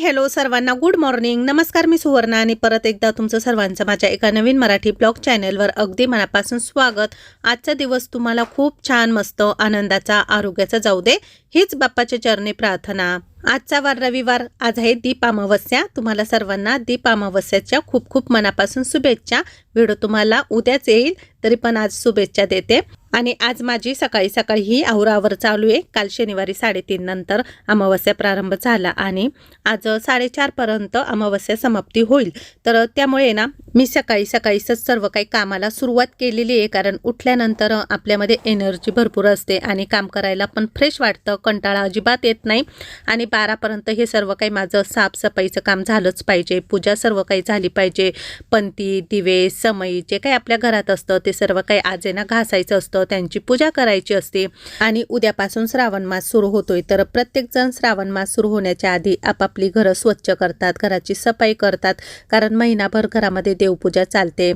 Hello सर्वांना good morning. नमस्कार मी सुवर्णा आणि परत एकदा तुमचं सर्वांचं माझ्या एका नवीन मराठी ब्लॉग चॅनलवर अगदी मनापासून स्वागत. आजचा दिवस तुम्हाला खूप छान मस्त आनंदाचा आरोग्याचा जाऊ दे. हीच बाप्पाच्या चरणी प्रार्थना. आजचा वार रविवार. आज आहे दीप अमावस्या तुम्हाला सर्वांना दीप अमावस्याच्या खूप खूप मनापासून शुभेच्छा. व्हिडिओ तुम्हाला उद्याच येईल तरी पण आज शुभेच्छा देते. आणि आज माझी सकाळी सकाळी ही आवरावर चालू आहे. काल शनिवारी साडेतीन नंतर अमावस्या प्रारंभ झाला आणि आज साडेचारपर्यंत अमावस्या समाप्ती होईल. तर त्यामुळे ना मी सकाळी सकाळीच सर्व काही कामाला सुरुवात केलेली आहे कारण उठल्यानंतर आपल्यामध्ये एनर्जी भरपूर असते आणि काम करायला पण फ्रेश वाटतं कंटाळा अजिबात येत नाही. आणि बारापर्यंत हे सर्व काही माझं साफसफाईचं काम झालंच पाहिजे. पूजा सर्व काही झाली पाहिजे. पंती दिवे समई जे काही आपल्या घरात असतं ते सर्व काही आजेना घासायचं असतं त्यांची पूजा करायची असते. आणि उद्यापासून श्रावण मास सुरू होतोय तर प्रत्येकजण श्रावण मास सुरू होण्याच्या आधी आपापली घरं स्वच्छ करतात घराची सफाई करतात. कारण महिनाभर घरामध्ये देवपूजा चालते.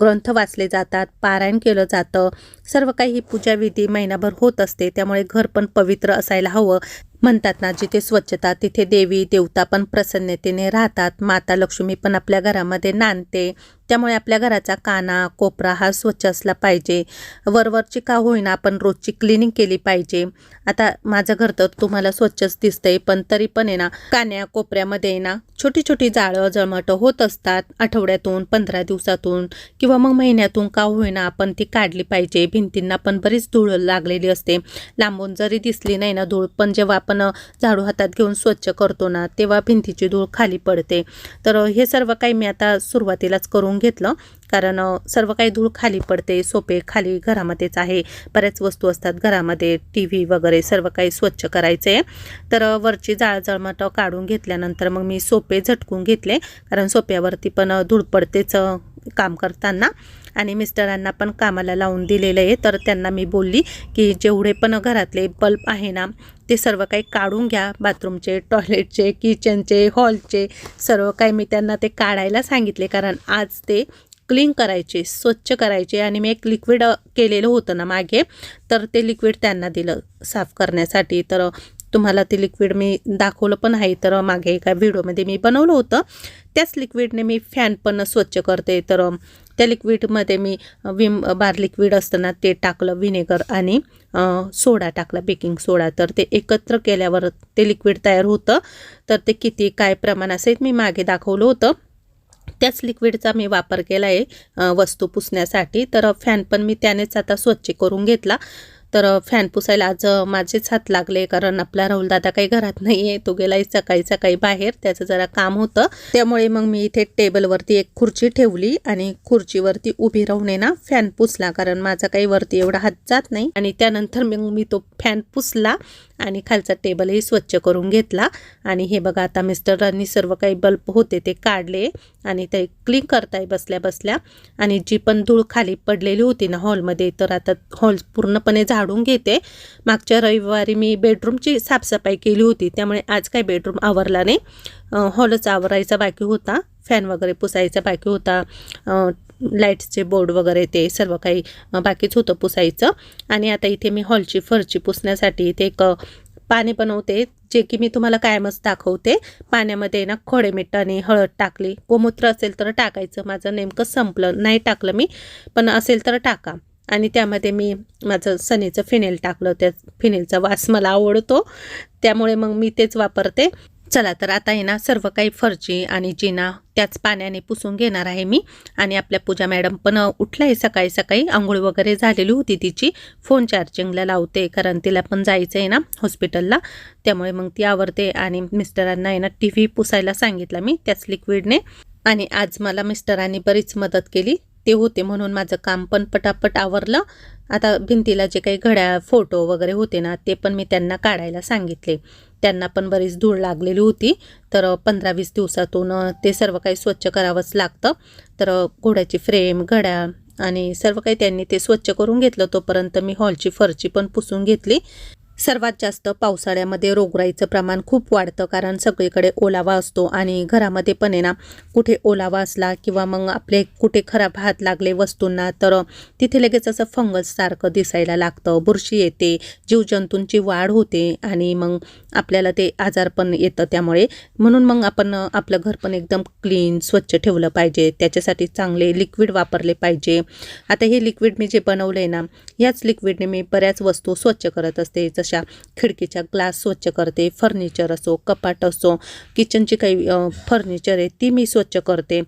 ग्रंथ वाचले जातात पारायण केलं जातं. सर्व काही ही पूजाविधी महिनाभर होत असते. त्यामुळे घर पण पवित्र असायला हवं. म्हणतात ना जिथे स्वच्छता तिथे देवी देवता पण प्रसन्नतेने राहतात. माता लक्ष्मी पण आपल्या घरामध्ये नांदते. त्यामुळे आपल्या घराचा काना कोपरा हा स्वच्छ असला पाहिजे. वरवरची का होईना आपण रोजची क्लिनिंग केली पाहिजे. आता माझं घर तर तुम्हाला स्वच्छच दिसतंय पण तरी पण आहे ना कान्या कोपऱ्यामध्ये आहे ना छोटी छोटी जाळं जळमटं होत असतात आठवड्यातून पंधरा दिवसातून किंवा मग महिन्यातून का होईना आपण ती काढली पाहिजे. भिंतींना पण बरीच धूळ लागलेली असते. लांबून जरी दिसली नाही ना धूळ पण जेव्हा आपण झाडू हातात घेऊन स्वच्छ करतो ना तेव्हा भिंतीची धूळ खाली पडते. तर हे सर्व काही मी आता सुरुवातीलाच करून घेतलं. कारण सर्व काही धूळ खाली पडते सोपे खाली घरामध्येच आहे. बऱ्याच वस्तू असतात घरामध्ये टी व्ही वगैरे सर्व काही स्वच्छ करायचे. आहे तर वरची जाळजळमट काढून घेतल्यानंतर मग मी सोपे झटकून घेतले. कारण सोप्यावरती पण धूळ पडतेच काम करताना. आणि मिस्टरांना पण कामाला लावून दिलेलं आहे. तर त्यांना मी बोलली की जेवढे पण घरातले बल्ब आहे ना ते सर्व काही काढून घ्या बाथरूमचे टॉयलेटचे किचनचे हॉलचे सर्व काही मी त्यांना ते काढायला सांगितले. कारण आज ते क्लीन करायचे स्वच्छ करायचे आणि मी एक लिक्विड केलेलं होतं ना मागे तर ते लिक्विड त्यांना दिलं साफ करण्यासाठी. तर तुम्हाला ते लिक्विड मी दाखवलं पण आहे तर मागे एका व्हिडिओमध्ये मी बनवलं होतं. त्याच लिक्विडने मी फॅन पण स्वच्छ करते तर त्या लिक्विडमध्ये मी विम बार लिक्विड असताना ते टाकलं व्हिनेगर आणि सोडा टाकला बेकिंग सोडा. तर ते एकत्र केल्यावर ते लिक्विड तयार होतं. तर ते किती काय प्रमाण असेल मी मागे दाखवलं होतं. त्याच लिक्विडचा मी वापर केला आहे वस्तू पुसण्यासाठी. तर फॅन पण मी त्यानेच आता स्वच्छ करून घेतला. तर फॅन पुसायला आज माझेच हात लागले कारण आपला राहुल दादा काही घरात नाही आहे तो गेलाय सकाळी सकाळी बाहेर. त्याचं जरा काम होतं. त्यामुळे मग मी इथे टेबलवरती एक खुर्ची ठेवली आणि खुर्चीवरती उभी राहून ना फॅन पुसला. कारण माझा काही वरती एवढा हात जात नाही. आणि त्यानंतर मग मी तो फॅन पुसला. आणि खालचा टेबलही स्वच्छ करून घेतला. आणि हे बघा आता मिस्टरांनी सर्व काही बल्ब होते ते काढले आणि ते क्लीन करताय बसल्या बसल्या. आणि जी पण धूळ खाली पडलेली होती ना हॉलमध्ये तर आता हॉल पूर्णपणे झाडून घेते. मागच्या रविवारी मी बेडरूमची साफसफाई केली होती त्यामुळे आज काय बेडरूम आवरला नाही. हॉलच आवरायचा बाकी होता फॅन वगैरे पुसायचा बाकी होता. लाईट्सचे बोर्ड वगैरे ते सर्व काही बाकीच होतं पुसायचं. आणि आता इथे मी हॉलची फरची पुसण्यासाठी इथे एक पाणी बनवते जे की मी तुम्हाला कायमच दाखवते. पाण्यामध्ये ना खोडे मीठ आणि हळद टाकली. गोमूत्र असेल तर टाकायचं. माझं नेमकं संपलं. नाही टाकलं मी पण असेल तर टाका. आणि त्यामध्ये मी माझं सनीचं फिनेल टाकलं. त्या फिनेलचा वास मला आवडतो. त्यामुळे मग मी तेच वापरते. चला तर आता आहे ना सर्व काही फरची आणि जिना त्याच पाण्याने पुसून घेणार आहे मी. आणि आपल्या पूजा मॅडम पण उठलाय आहे सकाळी सकाळी. आंघोळ वगैरे झालेली होती तिची. फोन चार्जिंगला लावते कारण तिला पण जायचं आहे ना हॉस्पिटलला. त्यामुळे मग ती आवरते आणि मिस्टरांना आहे ना टी व्ही पुसायला सांगितलं मी त्याच लिक्विडने. आणि आज मला मिस्टरांनी बरीच मदत केली. ते होते म्हणून माझं काम पण पटापट आवरलं. आता भिंतीला जे काही घड्याळ फोटो वगैरे होते ना ते पण मी त्यांना काढायला सांगितले. त्यांना पण बरीच धूळ लागलेली होती. तर पंधरा वीस दिवसातून ते सर्व काही स्वच्छ करावंच लागतं. तर घोड्याची फ्रेम घड्याळ आणि सर्व काही त्यांनी ते स्वच्छ करून घेतलं. तोपर्यंत मी हॉलची फरची पण पुसून घेतली. सर्वात जास्त पावसाळ्यामध्ये रोगराईचं प्रमाण खूप वाढतं कारण सगळीकडे ओलावा असतो आणि घरामध्ये पण आहे ना कुठे ओलावा असला किंवा मग आपले कुठे खराब हात लागले वस्तूंना तर तिथे लगेच असं फंगससारखं दिसायला लागतं. बुरशी येते जीवजंतूंची वाढ होते आणि मग आपल्याला ते आजार पण येतं त्यामुळे. म्हणून मग आपण आपलं घर पण एकदम क्लीन स्वच्छ ठेवलं पाहिजे. त्याच्यासाठी चांगले लिक्विड वापरले पाहिजे. आता हे लिक्विड मी जे बनवलं आहे ना ह्याच लिक्विडने मी बऱ्याच वस्तू स्वच्छ करत असते. जशा खिडकीच्या ग्लास स्वच्छ करते फर्निचर असो कपाट असो किचनची काही फर्निचर आहे ती मी स्वच्छ करते.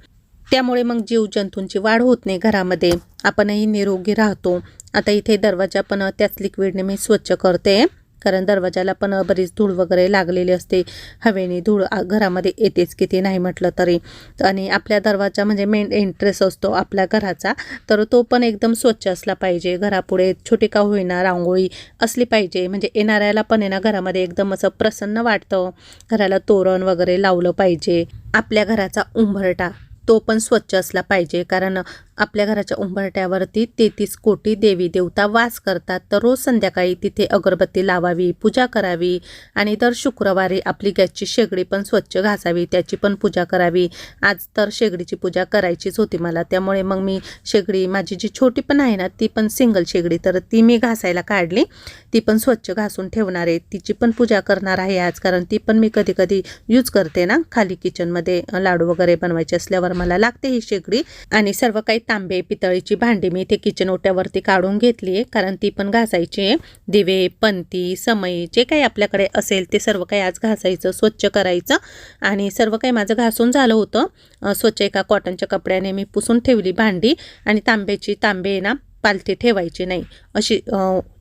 त्यामुळे मग जीवजंतूंची वाढ होत नाही घरामध्ये. आपणही निरोगी राहतो. आता इथे दरवाजा पण त्याच लिक्विडने मी स्वच्छ करते. कारण दरवाजाला पण बरीच धूळ वगैरे लागलेली असते. हवेने धूळ घरामध्ये येतेच किती नाही म्हटलं तरी. आणि आपल्या दरवाजा म्हणजे मेन एंट्रेस असतो आपल्या घराचा. तर तो पण एकदम स्वच्छ असला पाहिजे. घरापुढे छोटी का होईना रांगोळी असली पाहिजे. म्हणजे येणाऱ्याला पण आहे ना घरामध्ये एकदम असं प्रसन्न वाटतं. घराला तोरण वगैरे लावलं पाहिजे. आपल्या घराचा उंबरटा तो पण स्वच्छ असला पाहिजे. कारण आपल्या घराच्या उंबरट्यावरती तेहतीस कोटी देवी देवता वास करतात. तर रोज संध्याकाळी तिथे अगरबत्ती लावावी पूजा करावी आणि दर शुक्रवारी आपली गॅसची शेगडी पण स्वच्छ घासावी त्याची पण पूजा करावी. आज तर शेगडीची पूजा करायचीच होती मला. त्यामुळे मग मी शेगडी माझी जी छोटी पण आहे ना ती पण सिंगल शेगडी. तर ती मी घासायला काढली. ती पण स्वच्छ घासून ठेवणार. आहे तिची पण पूजा करणार आहे आज. कारण ती पण मी कधी कधी यूज करते ना. खाली किचनमध्ये लाडू वगैरे बनवायचे असल्यावर मला लागते ही शेगडी. आणि सर्व काही तांबे पितळीची भांडी मी इथे किचन ओट्यावरती काढून घेतली आहे कारण ती पण घासायची आहे. दिवे पंती समई जे काही आपल्याकडे असेल ते सर्व काही आज घासायचं स्वच्छ करायचं. आणि सर्व काही माझं घासून झालं होतं. स्वच्छ एका कॉटनच्या कपड्याने मी पुसून ठेवली भांडी. आणि तांब्याची तांबे ना पालथी ठेवायची नाही. अशी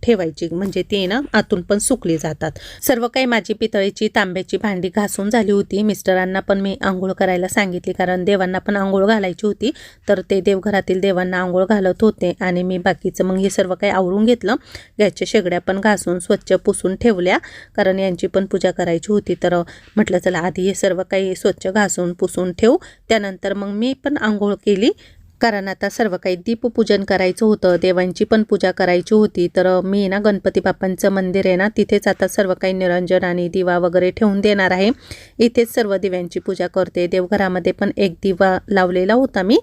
ठेवायची. म्हणजे ती ना आतून पण सुकली जातात. सर्व काही माझी पितळीची तांब्याची भांडी घासून झाली होती. मिस्टरांना पण मी आंघोळ करायला सांगितली. कारण देवांना पण आंघोळ घालायची होती. तर ते देवघरातील देवांना आंघोळ घालत होते. आणि मी बाकीचं मग हे सर्व काही आवरून घेतलं. गॅसच्या शेगड्या पण घासून स्वच्छ पुसून ठेवल्या. कारण यांची पण पूजा करायची होती. तर म्हटलं चला आधी हे सर्व काही स्वच्छ घासून पुसून ठेवू. त्यानंतर मग मी पण आंघोळ केली. कारण आता सर्व काही दीपपूजन करायचं होतं देवांची पण पूजा करायची होती तर मी ना गणपती बाप्पांचं मंदिर आहे ना तिथेच आता सर्व काही निरंजन आणि दिवा वगैरे ठेवून देणार आहे. इथेच सर्व दिव्यांची पूजा करते. देवघरामध्ये पण एक दिवा लावलेला होता मी.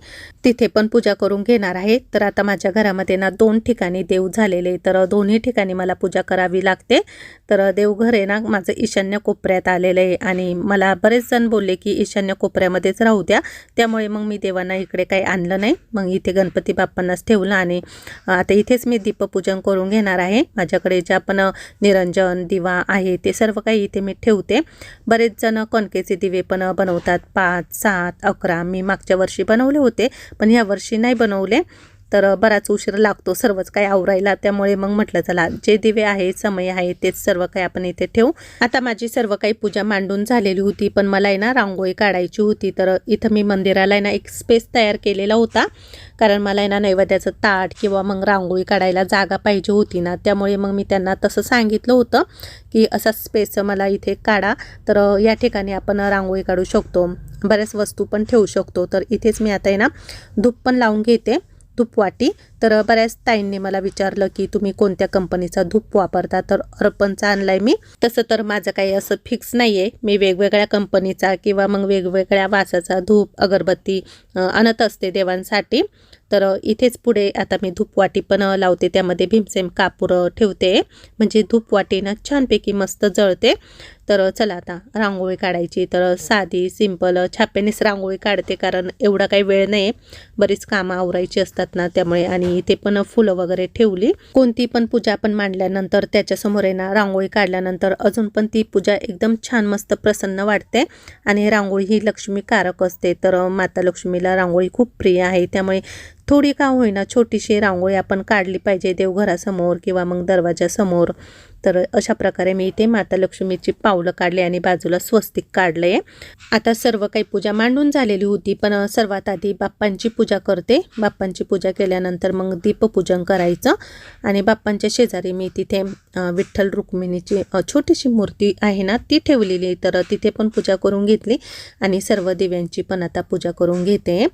तिथे पण पूजा करून घेणार आहे. तर आता माझ्या घरामध्ये ना दोन ठिकाणी देव झालेले तर दोन्ही ठिकाणी मला पूजा करावी लागते. तर देवघर आहे ना माझं ईशान्य कोपऱ्यात आलेलं आहे. आणि मला बरेच जण बोलले की ईशान्य कोपऱ्यामध्येच राहू द्या. त्यामुळे मग मी देवांना इकडे काही आणलं नाही. मग इथे गणपती बाप्पांनाच ठेवलं आणि आता इथेच मी दीपपूजन करून घेणार आहे. माझ्याकडे ज्या पण निरंजन दिवा आहे ते सर्व काही इथे मी ठेवते. बरेच जण कणकेचे दिवे पण बनवतात. पाच सात अकरा मी मागच्या वर्षी बनवले होते पण ह्या वर्षी नाही बनवले. तर बराच उशीर लागतो सर्वच काही आवरायला. त्यामुळे मग म्हटलं चला जे दिवे आहे समय आहे तेच सर्व काही आपण इथे ठेवू. आता माझी सर्व काही पूजा मांडून झालेली होती पण मला आहे ना रांगोळी काढायची होती. तर इथं मी मंदिराला आहे ना एक स्पेस तयार केलेला होता. कारण मला आहे ना नैवेद्याचं ताट किंवा मग रांगोळी काढायला जागा पाहिजे होती ना. त्यामुळे मग मी त्यांना तसं सांगितलं होतं की असा स्पेस मला इथे काढा. तर या ठिकाणी आपण रांगोळी काढू शकतो. बऱ्याच वस्तू पण ठेवू शकतो. तर इथेच मी आता आहे ना धूप पण लावून घेते. धूपवाटी तर बऱ्याच ताईंनी मला विचारलं की तुम्ही कोणत्या कंपनीचा धूप वापरता? तर अर्पणचा आणलाय मी. तसं तर माझं काही असं फिक्स नाही आहे मी वेगवेगळ्या कंपनीचा किंवा मग वेगवेगळ्या वासाचा धूप अगरबत्ती आणत असते देवांसाठी. तर इथेच पुढे आता मी धूपवाटी पण लावते. त्यामध्ये भीमसेम कापूर ठेवते. म्हणजे धूपवाटी ना छानपैकी मस्त जळते. तर चला आता रांगोळी काढायची. तर साधी सिंपल छाप्यानेच रांगोळी काढते कारण एवढा काही वेळ नाही. बरीच कामं आवरायची असतात ना त्यामुळे आणि इथे पण फुलं वगैरे ठेवली. कोणती पण पूजा आपण मांडल्यानंतर त्याच्यासमोर आहे ना रांगोळी काढल्यानंतर अजून पण ती पूजा एकदम छान मस्त प्रसन्न वाटते. आणि रांगोळी ही लक्ष्मीकारक असते. तर माता लक्ष्मीला रांगोळी खूप प्रिय आहे. त्यामुळे थोडी का होईना छोटीशी रांगोळी आपण काढली पाहिजे देवघरासमोर किंवा मग दरवाजासमोर. तर अशा प्रकारे मी इथे माता लक्ष्मीची पावलं काढले आणि बाजूला स्वस्तिक काढलं आहे आता सर्व काही पूजा मांडून झालेली होती पण सर्वात आधी बाप्पांची पूजा करते. बाप्पांची पूजा केल्यानंतर मग दीपपूजन करायचं आणि बाप्पांच्या शेजारी मी तिथे विठ्ठल रुक्मिणीची छोटीशी मूर्ती आहे ना ती ठेवलेली आहे. तर तिथे पण पूजा करून घेतली आणि सर्व दिव्यांची पण आता पूजा करून घेते.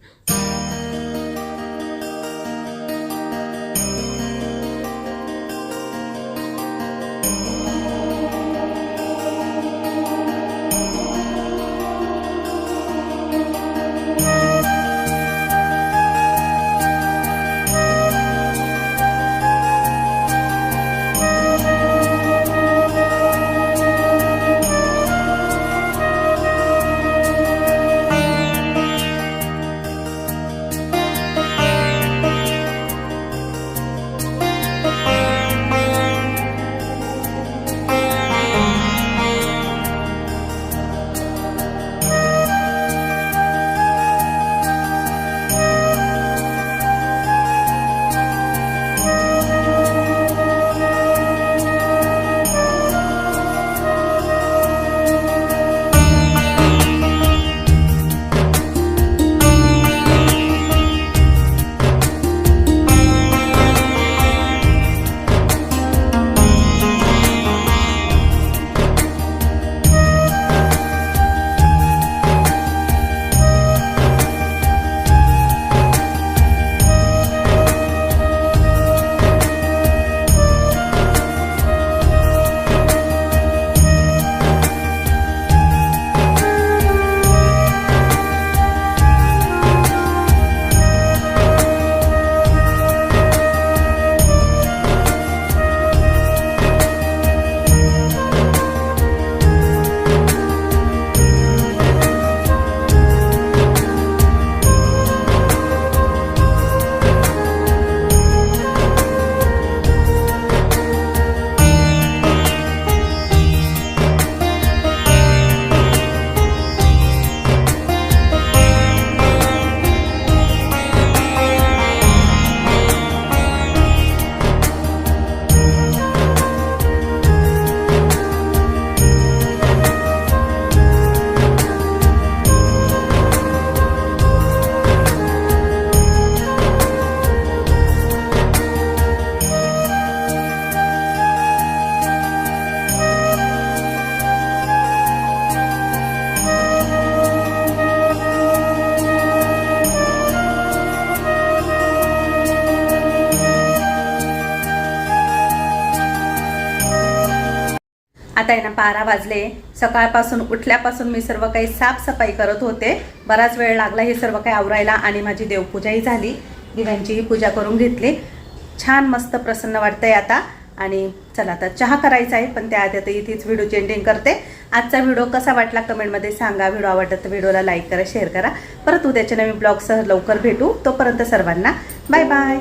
आता आहे ना बारा वाजले. सकाळपासून उठल्यापासून मी सर्व काही साफसफाई करत होते. बराच वेळ लागला हे सर्व काही आवरायला आणि माझी देवपूजाही झाली. दिव्यांचीही पूजा करून घेतली. छान मस्त प्रसन्न वाटतंय आता. आणि चला आता चहा करायचा आहे पण त्याआधी आता इथेच व्हिडिओची एंडिंग करते. आजचा व्हिडिओ कसा वाटला कमेंटमध्ये सांगा. व्हिडिओ आवडला तर व्हिडिओला लाईक करा शेअर करा. परत उद्याच्या नवीन ब्लॉगसह लवकर भेटू. तोपर्यंत सर्वांना बाय बाय.